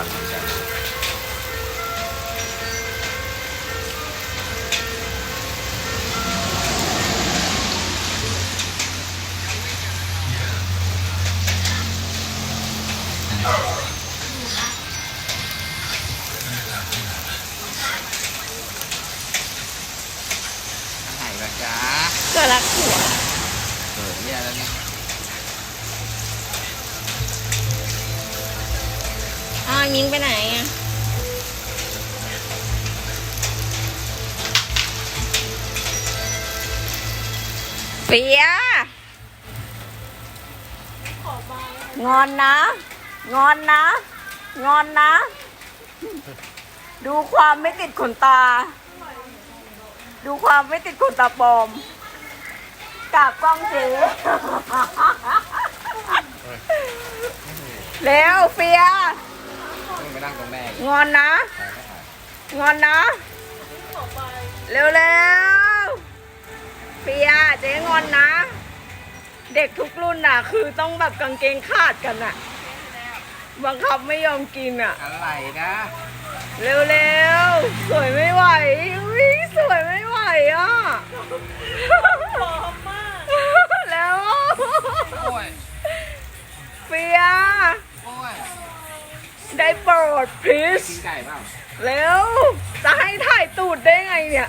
ันเหมือนกันไหนล่ะจ๊ะก็รักผัวเออเนี่ยแล้วเนี่ย มิงไปไหนอะเปียงอนนะ งอนนะ งอนนะ ดูความไม่ติดขนตา ดูความไม่ติดขนตาปลอมกราบกล้องเจ๊เร็วเฟียมึงไปนั่ งตรงแม่อีกงอนนะ งอนนะ เร็วเร็วๆเฟียเจ๊งอนนะ เด็กทุกรุ่นน่ะ คือต้องแบบกางเกงขาดกันน่ะ บังคับไม่ยอมกินอะ อะไรนะ เร็วๆสวยไม่ไหวอุ๊ยสวยไม่ไหวอะ ได้โปรด please กินไก่เปล่าเร็วจะให้ถ่ายตูดได้ไงเนี่ย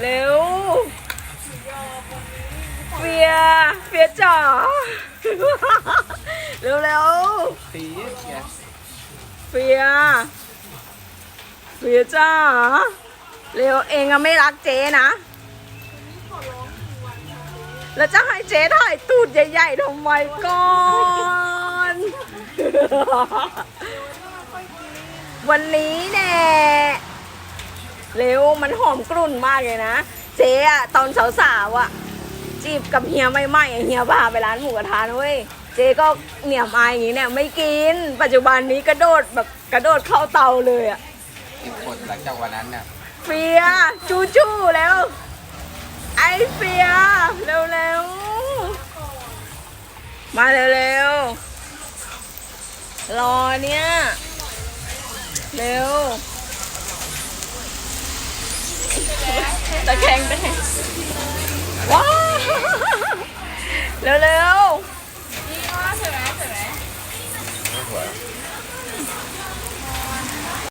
เร็วเฟียเฟียจ๋าเร็วเร็วตีเนี่ยๆเฟียเฟียจ๋าเร็วเองอะไม่รักเจ๊นะ แล้วจะให้เจ๊ถ่ายตูดใหญ่ๆทำไมก่อน วันนี้แน่เร็วมันหอมกรุ่นมากเลยนะ เจ๊อะตอนสาวๆอะจีบกับเฮียใหม่ๆอะเฮียพาไปร้านหมูกระทะนะเว้ยเจ๊ก็เหนียมอายอย่างนี้เนี่ยไม่กิน ปัจจุบันนี้กระโดดแบบกระโดดเข้าเตาเลยอะเก็บกดหลังจากวันนั้นเนี่ยเฟียจูจูแล้ว ไอเฟียเร็วเร็วๆมาเร็วเรอเนี่ย เร็วตะแคงตะแคงว้าวเร็วๆ